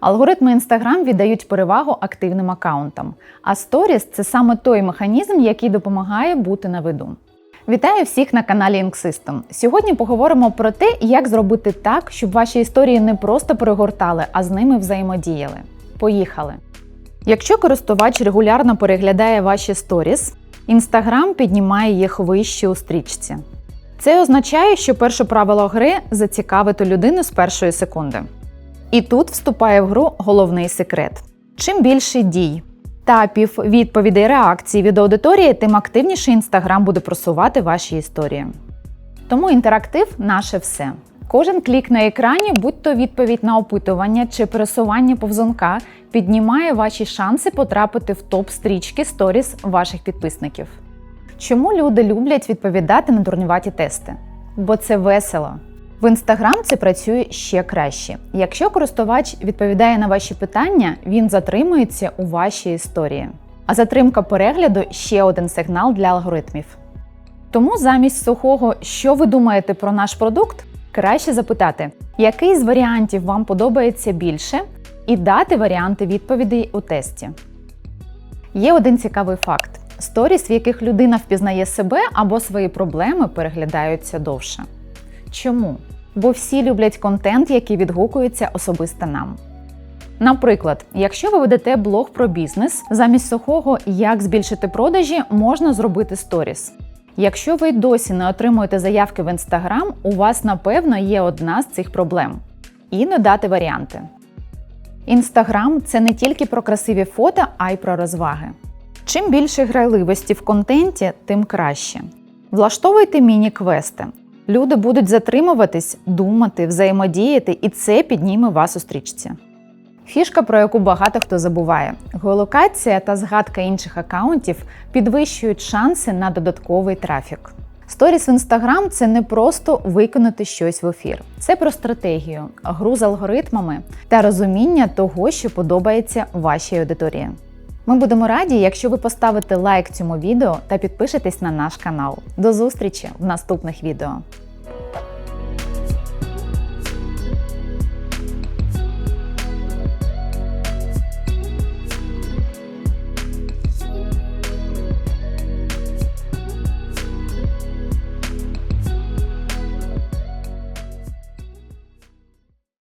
Алгоритми Instagram віддають перевагу активним аккаунтам, а Stories – це саме той механізм, який допомагає бути на виду. Вітаю всіх на каналі Inksystem. Сьогодні поговоримо про те, як зробити так, щоб ваші історії не просто перегортали, а з ними взаємодіяли. Поїхали! Якщо користувач регулярно переглядає ваші сторіс, Instagram піднімає їх вище у стрічці. Це означає, що перше правило гри зацікавити людину з першої секунди. І тут вступає в гру головний секрет: чим більше дій, тапів, відповідей, реакцій від аудиторії, тим активніше Instagram буде просувати ваші історії. Тому інтерактив наше все. Кожен клік на екрані, будь то відповідь на опитування чи пересування повзунка, піднімає ваші шанси потрапити в топ стрічки сторіс ваших підписників. Чому люди люблять відповідати на дурнюваті тести? Бо це весело. В Instagram це працює ще краще. Якщо користувач відповідає на ваші питання, він затримується у вашій історії. А затримка перегляду ще один сигнал для алгоритмів. Тому замість сухого, що ви думаєте про наш продукт, краще запитати, який з варіантів вам подобається більше, і дати варіанти відповідей у тесті. Є один цікавий факт: сторіс, в яких людина впізнає себе або свої проблеми, переглядаються довше. Чому? Бо всі люблять контент, який відгукується особисто нам. Наприклад, якщо ви ведете блог про бізнес, замість сухого як збільшити продажі, можна зробити сторіс. Якщо ви досі не отримуєте заявки в Instagram, у вас напевно є одна з цих проблем. І не дати варіанти. Інстаграм це не тільки про красиві фото, а й про розваги. Чим більше грайливості в контенті, тим краще. Влаштовуйте міні-квести. Люди будуть затримуватись, думати, взаємодіяти, і це підніме вас у стрічці. Фішка, про яку багато хто забуває: геолокація та згадка інших акаунтів підвищують шанси на додатковий трафік. Сторіс в Instagram – це не просто виконати щось в ефір, це про стратегію, гру з алгоритмами та розуміння того, що подобається вашій аудиторії. Ми будемо раді, якщо ви поставите лайк цьому відео та підпишетесь на наш канал. До зустрічі в наступних відео!